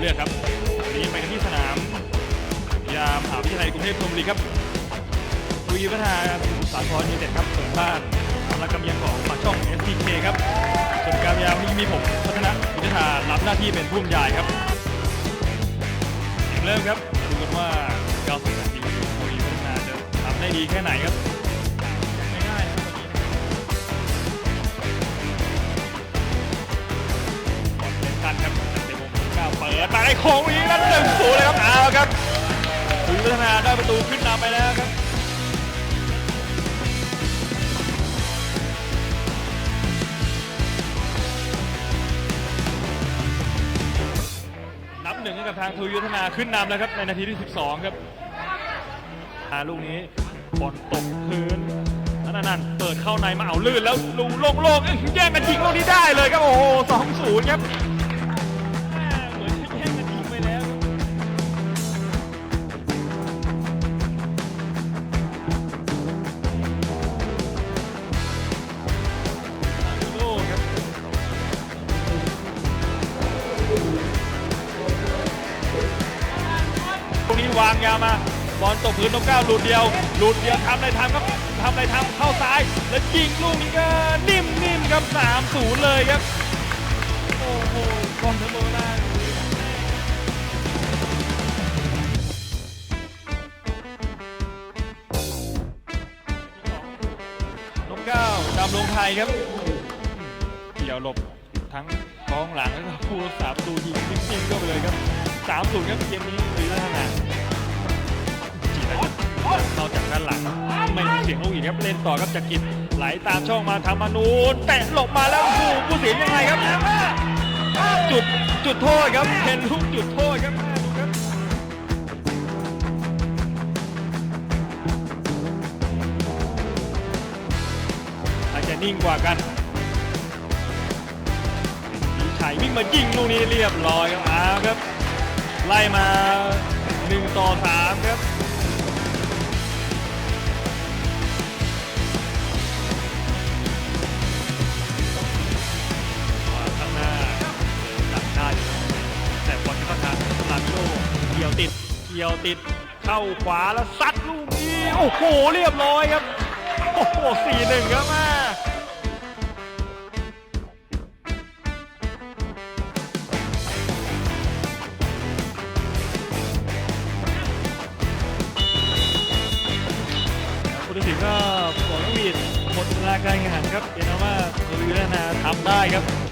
เลือกครับวันนี้ไปกันที่สนามยามหาวิทยาลัยกรุงเทพธนบุรีครับทุยพัฒนาสาธรณ์ยูเต็ดครับเปิดบ้านทำรักกำยังของปากช่อง SPK ครับส่วนการยามนี้มีผมพัฒนะวิทยารับหน้าที่เป็นผู้บรรยายครับเกมเริ่มครับดูกันว่า90นาทีทุยพัฒนาจะทำได้ดีแค่ไหนครับ ดมาได้โค้งอีกนั่นหนึ่งศูนย์เลยครับเอาครับถุยพัฒนาได้ประตูขึ้นนำไปแล้วครับนับหนึ่งให้กับทางทุยพัฒนาขึ้นนำแล้วครับในนาทีที่ 12 ครับอาลูกนี้บอลตกพื้นนั่นนั่นเปิดเข้าในมาเอาลื่นแล้วลูโล่งๆเอ้ยแย่งกันยิงลูกนี้ได้เลยครับโอ้โหสองศูนย์ครับ ยาวมาบอลตกพื้นตรงก้าวหลุดเดียวหลุดเดียวทำอะไรทำครับทำอะไรทำเข้าซ้าย แล้วยิงลูกนี้ก็นิ่มๆครับ3-0เลยครับ โอ้โหบอลเทอร์โบได้น้องก้าวดำลงไทยครับเกี่ยวหลบทั้งกองหลังแล้วก็ผู้รักษาประตูยิงจิ้มๆเข้าไปเลยครับ3 0ครับเกมนี้ดีพัฒ งลูกอีกครับเล่นต่อครับจากิจไหลตามช่องมาทางมานูนแตะหลบมาแล้วโอ้ผู้เสียยังไงครับจุดจุดโทษครับเห็นลูกจุดโทษครับดูครับอาจจะนิ่งกว่ากันดีชัยวิ่งมายิงลูกนี้เรียบร้อยครับอาครับ ไล่มา1ต่อ3ครับ ติดเกี่ยวติดเข้าขวาแล้วซัดลูกนี้โอ้โหเรียบร้อยครับโอ้โหสี่หนึ่งครับแม่ผู้ตัดสินก็บอกนกวีดหมดเวลาการแข่งขันครับเห็นว่าทวีวัฒนาทำได้ครับ